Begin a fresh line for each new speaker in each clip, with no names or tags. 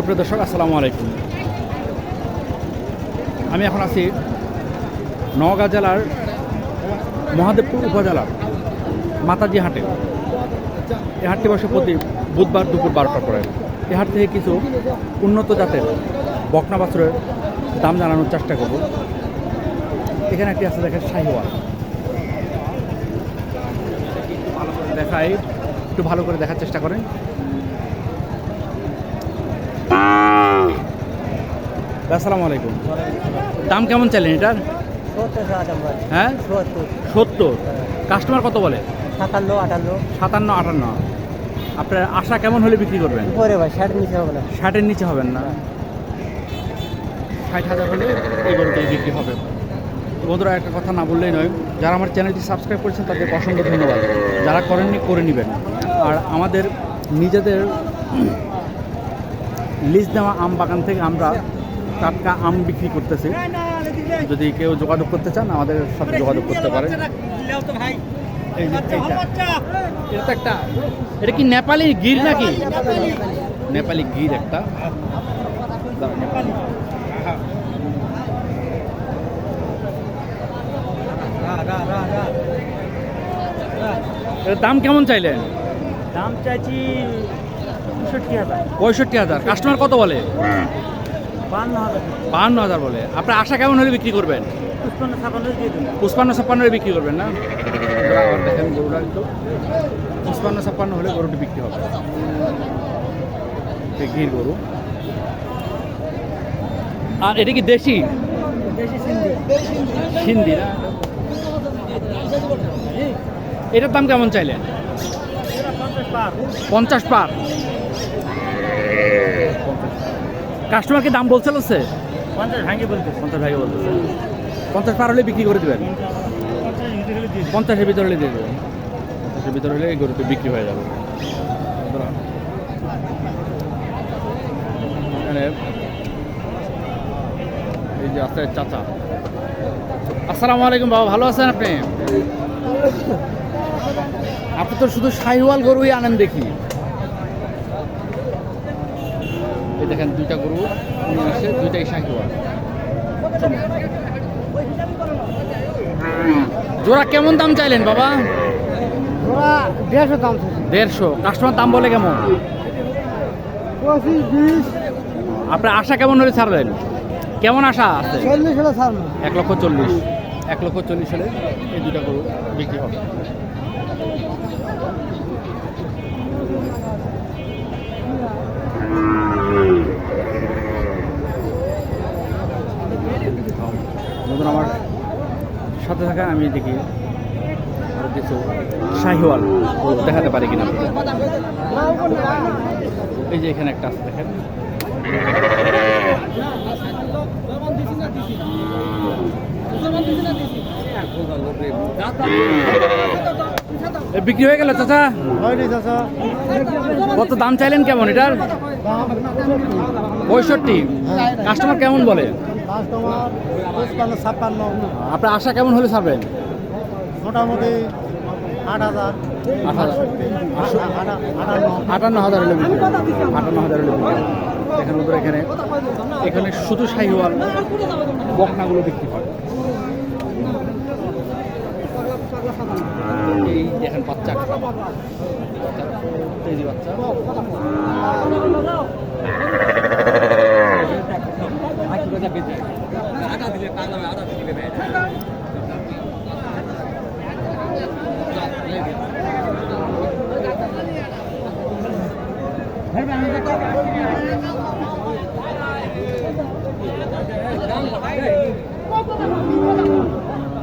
সুপ্রিয় দর্শক, আসসালামু আলাইকুম। আমি এখন আছি নওগাঁ জেলার মহাদেবপুর উপজেলার মাতাজি হাটে। এই হাটটি বসে প্রতি বুধবার দুপুর বারোটার পরে। এই হাট থেকে কিছু উন্নত জাতের বকনা বাছুরের দাম জানানোর চেষ্টা করব। এখানে একটি আছে, দেখেন, শাহিওয়াল। দেখাই, একটু ভালো করে দেখার চেষ্টা করেন। আসসালামু আলাইকুম। দাম কেমন চাইলেন এটার? হ্যাঁ?
সত্তর।
সত্তর? কাস্টমার কত বলে?
সাতান্ন আটান্ন।
সাতান্ন আটান্ন। আপনার আশা কেমন হলে বিক্রি করবেন?
ভাই ষাট নিচে হবে না।
ষাটের নিচে হবেন না। ষাট হাজার হলে এই গরুটাই বিক্রি হবে। বন্ধুরা একটা কথা না বললেই নয় যারা আমার চ্যানেলটি সাবস্ক্রাইব করেছেন তাদের অসংখ্য ধন্যবাদ। যারা করেননি করে নেবেন। আর আমাদের নিজেদের লিজ দেওয়া আম বাগান থেকে আমরা টাটকা আম বিক্রি করতেছি। যদি কেউ যোগাযোগ করতে চান আমাদের সাথে যোগাযোগ করতে পারেন। এটা একটা এটা কি নেপালি গির নাকি? নেপালি গির একটা। দাম কেমন চাইলেন?
দাম চাইছি পঁয়ষট্টি হাজার।
কাস্টমার কত বলে?
বান্ন হাজার।
বাহান্ন হাজার বলে। আপনার আশা কেমন হলে বিক্রি করবেন?
পুষ্পান্ন
ছাপ্পান্ন হলে বিক্রি করবেন না? দেখেন গরুটা একটু। পুষ্পান্ন ছাপ্পান্ন হলে গরুটি বিক্রি হবে। ঘির গরু। আর এটা কি দেশি? হিন্দি না? এটার দাম কেমন চাইলেন?
পঞ্চাশ পার।
পঞ্চাশ পার কাস্টমার কি দাম বলছিল সে?
পঞ্চাশ ভাঙে বলতে
পঞ্চাশ পার হলে বিক্রি করে দেবেন? পঞ্চাশের ভিতরে হলে দিয়ে দেবেন। পঞ্চাশের ভিতরে হলে গরুটি বিক্রি হয়ে যাবে। এখানে এই যে আছে চাচা। আসসালামু আলাইকুম বাবা ভালো আছেন আপনি? আপনি তো শুধু শাহিওয়াল গরুই আনেন দেখি এই দেখেন দুইটা গরু নিয়ে আসে দুইটাই শাহিওয়াল জোড়া কেমন দাম চাইলেন বাবা?
দেড়শো দাম
দেড়শো। কাস্টমার দাম বলে কেমন?
পঁচিশ বিশ।
আপনার আশা কেমন হলে ছাড়লেন? কেমন আশা আছে?
চল্লিশ হলে ছাড়বো।
এক লক্ষ চল্লিশ। এক লক্ষ চল্লিশ হলে এই দুটা গরু বিক্রি হবে। সাথে থাকা আমি দেখি আরও কিছু। শাহিওয়াল। দেখাতে পারি কিনা? এই যে এখানে একটা আছে দেখেন। এ বিক্রি হয়ে গেল চাচা? কত দাম চাইলেন কেমন এটার? পঁয়ষট্টি। কাস্টমার কেমন বলে?
পঁচপান্ন ছাপ্পান্ন।
আপনার আশা কেমন হলে ছাড়বেন?
মোটামুটি আট হাজার।
আট হাজার।
আটান্ন।
হাজার হলে আটান্ন হাজার হলে। দেখেন ওদের এখানে এখানে শুধু শাহিওয়াল বকনাগুলো বিক্রি হয়। এই দেখেন বাচ্চা। বাচ্চা, বাচ্চা।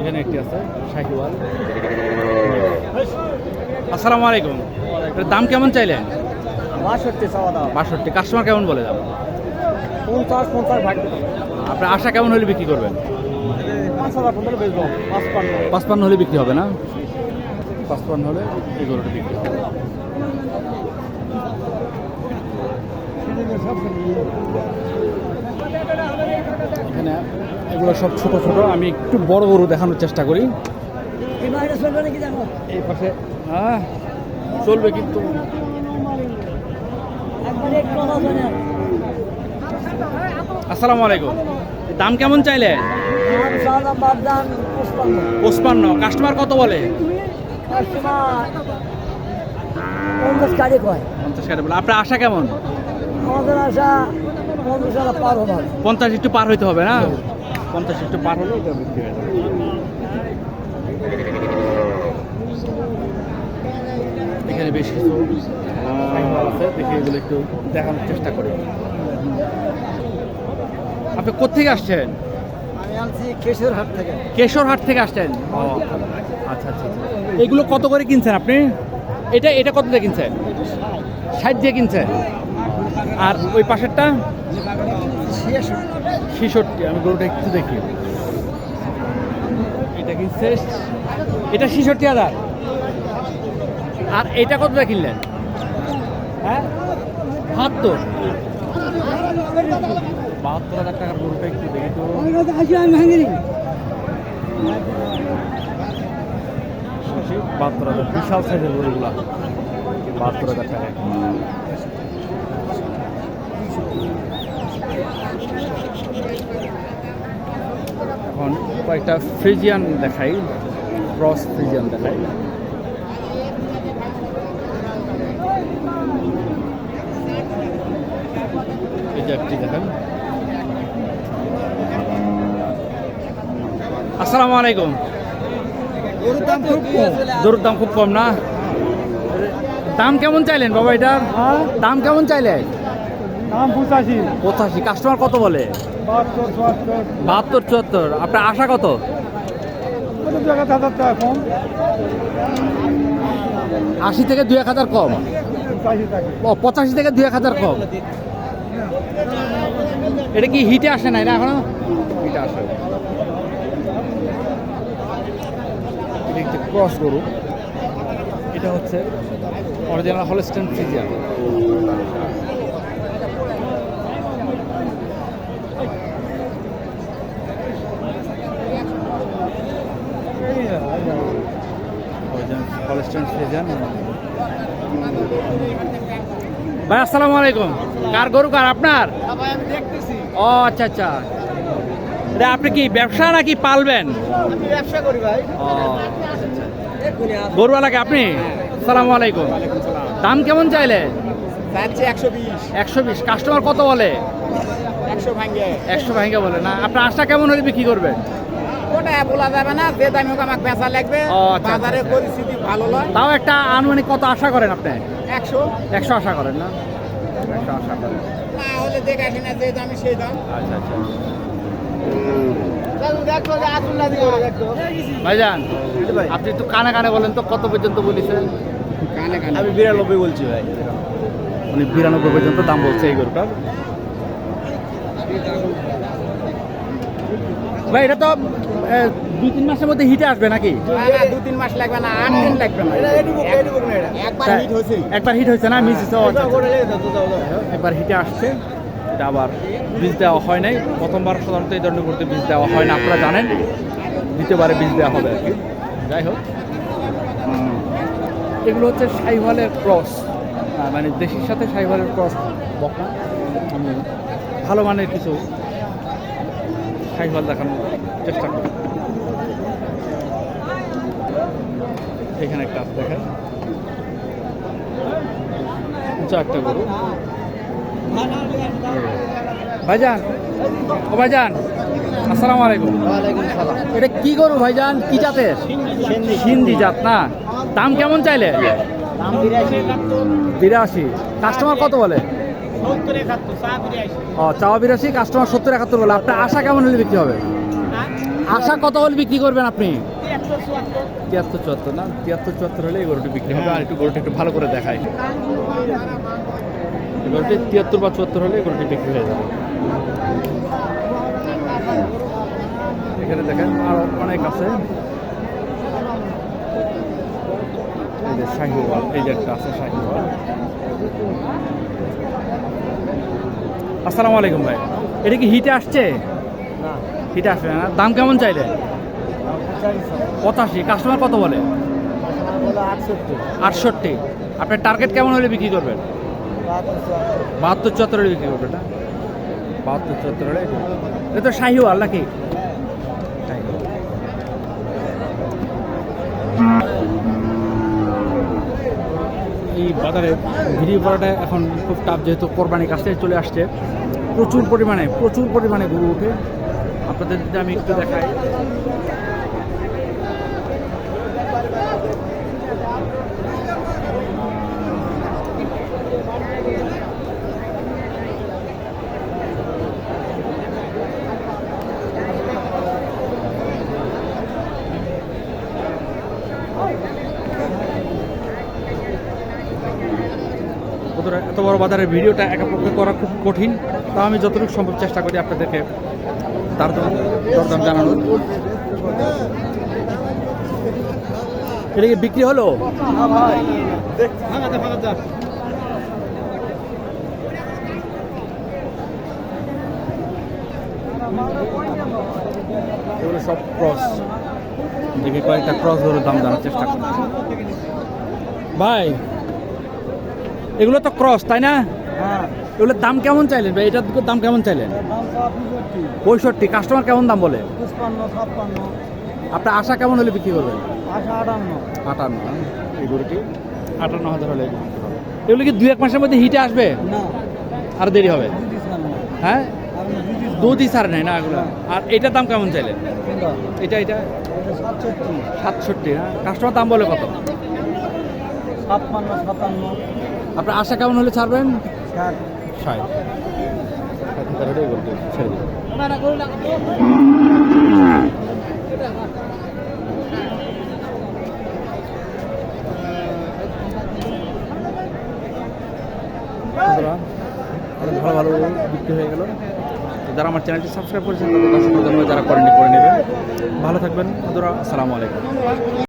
এখানে একটি আছে শাহিওয়াল। আসসালামু আলাইকুম। দাম কেমন চাইলেন?
বাষট্টি
বাষট্টি। কাস্টমার কেমন বলে দাম?
পঞ্চাশ পঞ্চাশ ভাগ।
আপনার আশা কেমন হলে বিক্রি করবেন?
পাঁচপান্ন
হলে বিক্রি হবে না? পাঁচপান্ন হলে এই বিক্রি হবে। এখানে এগুলো সব ছোট ছোট, আমি একটু বড় গরু দেখানোর চেষ্টা করি। এই পাশে হ্যাঁ চলবে কিন্তু। আসসালামু আলাইকুম। দাম কেমন চাইলে? পঁচপান্ন। কাস্টমার কত বলে?
পঞ্চাশ
কাটে বলে। আপনার আশা কেমন?
আমাদের আশা পঞ্চাশ পার হবে
পঞ্চাশ একটু পার হইতে হবে না? পঞ্চাশ একটু পার হলে এখানে বেশ কিছু এগুলো একটু দেখানোর চেষ্টা করি। আপনি কোথেকে আসছেন?
আমি আনছি কেশরহাট থেকে।
কেশরহাট থেকে আসছেন? ও আচ্ছা আচ্ছা আচ্ছা। এগুলো কত করে কিনছেন আপনি? এটা এটা কত দিয়ে কিনছেন? ষাট দিয়ে কিনছেন? আর ওই পাশেরটা? ছিষট্টি আমি গরুটা একটু দেখি। এটা কিনছে? এটা ছিষট্টি হাজার। আর এটা কত দিয়ে কিনলেন? হ্যাঁ? বাহাত্তর। বাহাত্তর হাজার টাকার গরুটা একটু দেখি তো। বাহাত্তর হাজার, বিশাল সাইজের বাহাত্তর হাজার টাকা এখন কয়েকটা ফ্রিজিয়ান দেখাই ক্রস ফ্রিজিয়ান দেখাই। এই যে একটি দেখেন। আসসালামু আলাইকুম।
গরুর দাম খুব কম।
গরুর দাম খুব কম না? দাম কেমন চাইলেন বাবা এটার দাম কেমন চাইলেন?
দাম পঁচাশি।
পঁচাশি। কাস্টমার কত বলে?
বাহাত্তর চুয়াত্তর।
আপনার আশা কত? আশি থেকে দুই এক হাজার কম?
পঁচাশি
পঁচাশি থেকে দুই এক হাজার কম। এটা কি হিটে আসে নাই না এখনও? হিটে আসে এটা একটি ক্রস গরু। এটা হচ্ছে অরিজিনাল হলস্টেন ফিজিয়ান ভাই আসসালামু আলাইকুম। কার গরু কার আপনার?
দেখতেছি।
ও আচ্ছা আচ্ছা। এটা আপনি কি ব্যবসা নাকি পালবেন?
ব্যবসা করি ভাই।
ও। আচ্ছা আচ্ছা গরুওয়ালাকে আপনি? সালাম আলাইকুম। দাম কেমন চাইলে?
একশো বিশ।
কাস্টমার কত বলে?
একশো ভাঙ্গে।
বলে না। আপনার আশা কেমন হলে বিক্রি করবেন?
ওটা বলা যাবে না। যে দামি হোক আমাকে বেচা লাগবে।
আচ্ছা,
বাজারে
আচ্ছা।
পরিস্থিতি ভালো নয়।
তাও একটা আনুমানিক কত আশা করেন আপনি?
একশো।
একশো আশা করেন না? একশো আশা করেন।
না হলে দেখে আসি না যে দামি সেই দাম।
আচ্ছা আচ্ছা। ভাইজান আপনি একটু কানে কানে বলেন তো কত পর্যন্ত বলেছেন?
কানে কানে। আমি বিরানব্বই বলছি ভাই।
উনি বিরানব্বই পর্যন্ত দাম বলছে এই গরুটার। ভাই এটা তো দুই তিন মাসের মধ্যে হিটে আসবে নাকি?
না না দু তিন মাস লাগবে না আট দিন লাগবে না। একবার হিট হয়েছে।
একবার হিট হয়েছে না মিস একবার হিটে আসছে। এটা আবার বীজ দেওয়া হয় নাই। প্রথমবার সাধারণত এই ধরনের করতে বীজ দেওয়া হয় না, আপনারা জানেন। দ্বিতীয়বারে বীজ দেওয়া হবে আর কি। যাই হোক। এগুলো হচ্ছে সাইওয়ালের ক্রস। মানে দেশের সাথে সাইওয়ালের ক্রস বকনা। আমি ভালো মানের কিছু সাইওয়াল দেখানোর চেষ্টা করি। এখানে একটা দেখেন। একটা গরু। ভাইজান ও ভাইজান আসসালামু আলাইকুম। এটা কি গরু ভাইজান? কি জাতের? সিন্ধি জাত না? দাম কেমন চাইলে?
বিরাশি।
কাস্টমার কত বলে? ও চাওয়া বিরাশি কাস্টমার সত্তর একাত্তর বলে। আপনার আশা কেমন হলে বিক্রি হবে? আশা কত হলে বিক্রি করবেন আপনি?
তিয়াত্তর চুয়াত্তর
না? তিয়াত্তর চুয়াত্তর হলে এই গরুটি বিক্রি হবে। আর একটু গরুটি একটু ভালো করে দেখায় গরুটি তিয়াত্তর বা চুয়াত্তর হলে এই গরুটি বিক্রি হয়ে যাবে। এখানে দেখেন আর অনেক আছে। এই একটা আছে আসসালামু আলাইকুম ভাই। এটা কি হিটে আসছে?
না
আসবে না। দাম কেমন চাইলে? পঁচাশি। কাস্টমার কত বলে?
আটষট্টি।
আপনার টার্গেট কেমন হলে বিক্রি করবেন?
বাহাত্তর
হলে বিক্রি করবেন বাহাত্তর চুয়াত্তর হলে এটা তো শাহিওয়াল নাকি? এই বাজারে ভিডিও করাটা এখন খুব টাফ যেহেতু কোরবানির কাছে চলে আসছে। প্রচুর পরিমাণে প্রচুর পরিমাণে গরু ওঠে। আপনাদের যদি আমি একটু দেখাই। এত বড় বাজারের ভিডিওটা একা পক্ষে করা খুব কঠিন। তা আমি যতটুকু সম্ভব চেষ্টা করি আপনাদেরকে তার দাম দরদাম জানানোর এটা কি বিক্রি হলো? এগুলো সব ক্রস দেখি কয়েকটা ক্রস ধরে দাম জানার চেষ্টা করি ভাই, এগুলো তো ক্রস তাই না?
হ্যাঁ।
এগুলোর দাম কেমন চাইলেন ভাই? এটার দাম কেমন চাইলেন? পঁয়ষট্টি। কাস্টমার কেমন দাম বলে? আপনার আশা কেমন হলে বিক্রি করবেন?
আশা আটান্ন।
আটান্ন হ্যাঁ? এই গরুটি আটান্ন হাজার হলে এগুলো কি দু এক মাসের মধ্যে হিটে আসবে?
না।
আর দেরি হবে? হ্যাঁ? দুধই সার নেই। না এগুলো? আর এটার দাম কেমন চাইলেন? এটা এটা?
সাতষট্টি।
না? কাস্টমার দাম বলে কত?
ছাপ্পান্ন সাতান্ন।
আপনার আশা কেমন হলে ছাড়বেন?
ষাট।
ষাট। ছেড়ে দিবেন অনেক ভালো ভালো বিক্রি হয়ে গেল। যারা আমার চ্যানেলটি সাবস্ক্রাইব করেছেন তাদের ধন্যবাদ যারা করেনি করে নেবেন। ভালো থাকবেন বন্ধুরা আসসালামু আলাইকুম।